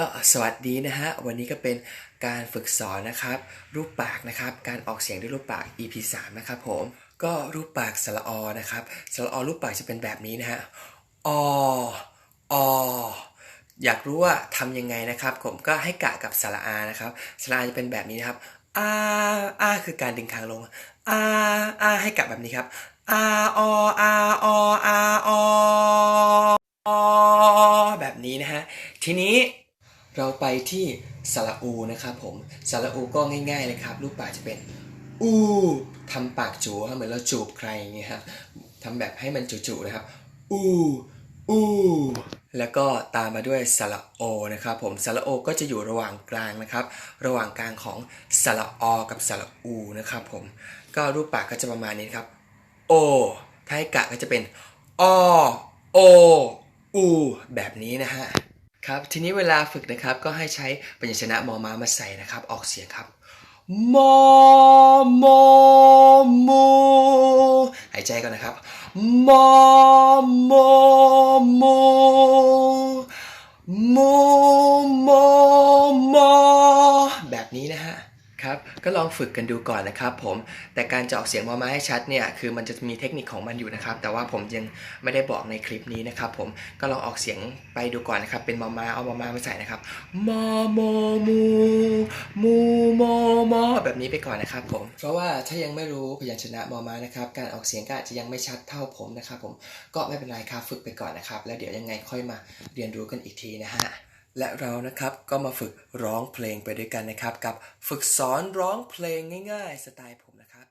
ก็สวัสดีนะฮะ วันนี้ก็เป็นการฝึกสอนนะครับ รูปปากนะครับ การออกเสียงด้วยรูปปาก EP 3นะครับผม ก็รูปปากสระอนะครับสระอรูปปากจะเป็นแบบนี้นะฮะออออยากรู้ว่าทำยังไงนะครับ ผมก็ให้กะกับสระอานะครับสระอาจะเป็นแบบนี้นะครับอาอาคือการดึงคางลงอาอาให้กะแบบนี้ครับอาออาออาออแบบนี้นะฮะทีนี้ เราไปที่สระอูนะครับผมสระอูก็ง่ายๆเลยครับ รูปปากจะเป็นอูทำปากจูเหมือนเราจูบใครอย่างเงี้ยครับทำแบบให้มันจูๆนะครับอูอูแล้วก็ตามมาด้วยสระโอนะครับผมสระโอก็จะอยู่ระหว่างกลางนะครับ ระหว่างกลางของสระอกับสระอูนะครับผมก็รูปปากก็จะประมาณนี้ครับโอถ้าให้กะก็จะเป็นอโออูแบบนี้นะฮะ ครับทีนี้เวลาฝึกนะครับก็ให้ใช้พยัญชนะมอม้ามาใส่นะครับ ออกเสียงครับมอมอมูหายใจก่อนนะครับมอมอมูมูมอมอแบบนี้นะฮะ ครับก็ลองฝึกกันดูก่อนนะครับผมแต่การจะออกเสียงมอมาให้ชัดเนี่ยคือมันจะมีเทคนิคของมันอยู่นะครับ แต่ว่าผมยังไม่ได้บอกในคลิปนี้นะครับ ผมก็ลองออกเสียงไปดูก่อนนะครับ เป็นมอมาเอามอมามาใส่นะครับมอมอมูมูมอมอแบบนี้ไปก่อนนะครับ ผม เพราะว่าถ้ายังไม่รู้พยัญชนะมอมานะครับ การออกเสียงก็อาจจะยังไม่ชัดเท่าผมนะครับ ผมก็ไม่เป็นไรครับฝึกไปก่อนนะครับ แล้วเดี๋ยวยังไงค่อยมาเรียนรู้กันอีกทีนะฮะ และเรานะครับก็มาฝึกร้องเพลงไปด้วยกันนะครับ กับฝึกสอนร้องเพลงง่าย ๆ สไตล์ผมนะครับ